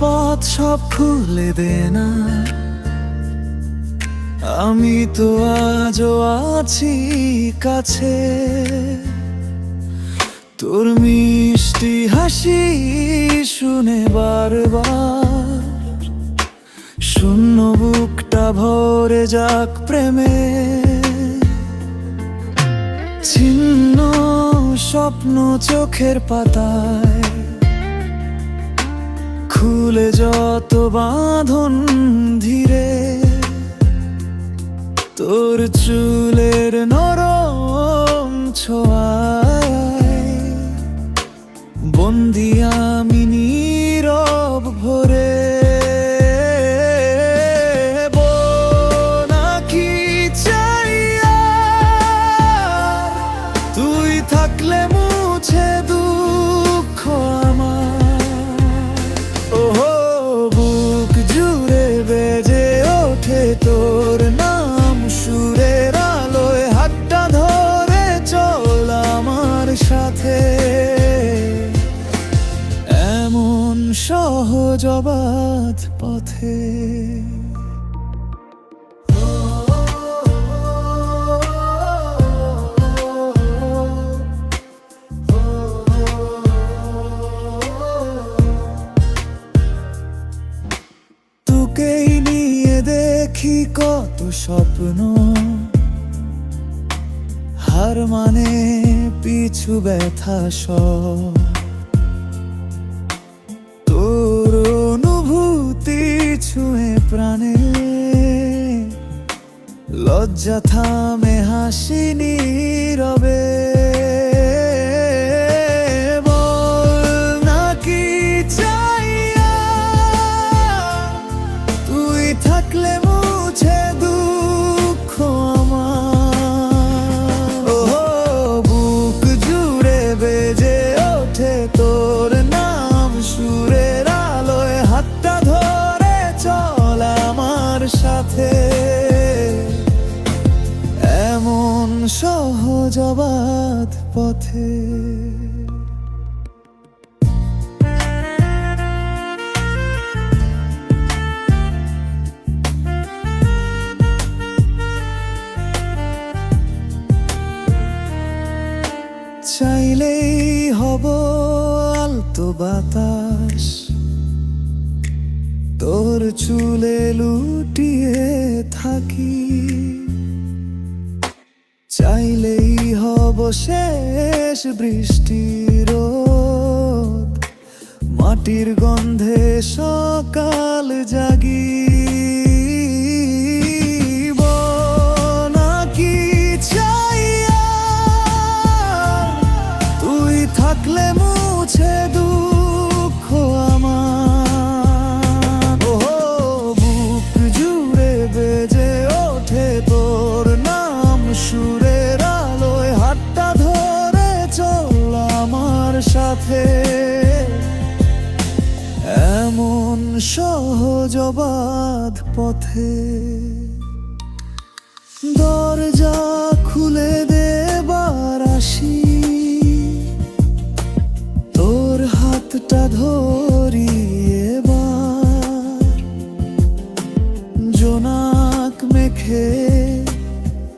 পথ সব খুলে দে না। আমি তো আজও আছি কাছে। তোর মিষ্টি হাসি শুনে বারবার শূন্য বুকটা ভরে যাক প্রেমে। ছিন্ন স্বপ্ন চোখের পাতায় খুলে যত বাঁধন ধীরে তোর চুলের নরম ছোঁয়ায় বন্দি আমি নীরব ভরে। তোর নাম সুরের আলোয় হাতটা ধরে চল আমার সাথে। এমন সহজবাদ পথে দেখি কত স্বপ্ন। হার মানে পিছু ব্যথা স তোর অনুভূতি ছুঁয়ে প্রাণে। লজ্জা থামে হাসি সাথে। এমন সহজ অবাধ পথে। চাইলেই হব আলতো বাতাস। চুলে লুটিয়ে থাকি। চাইলেই হব শেষ বৃষ্টির মাটির গন্ধে সকাল জাগি নাকি তুই থাকলে মুছে দুঃখ অবাধ পথে। দরজা খুলে দেবার আসি। তোর হাতটা ধরি এবার। জোনাক মেখে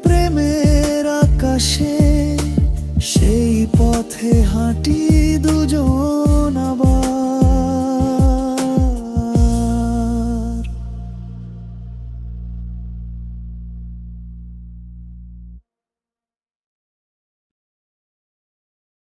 প্রেমের আকাশে সেই পথে হাঁটি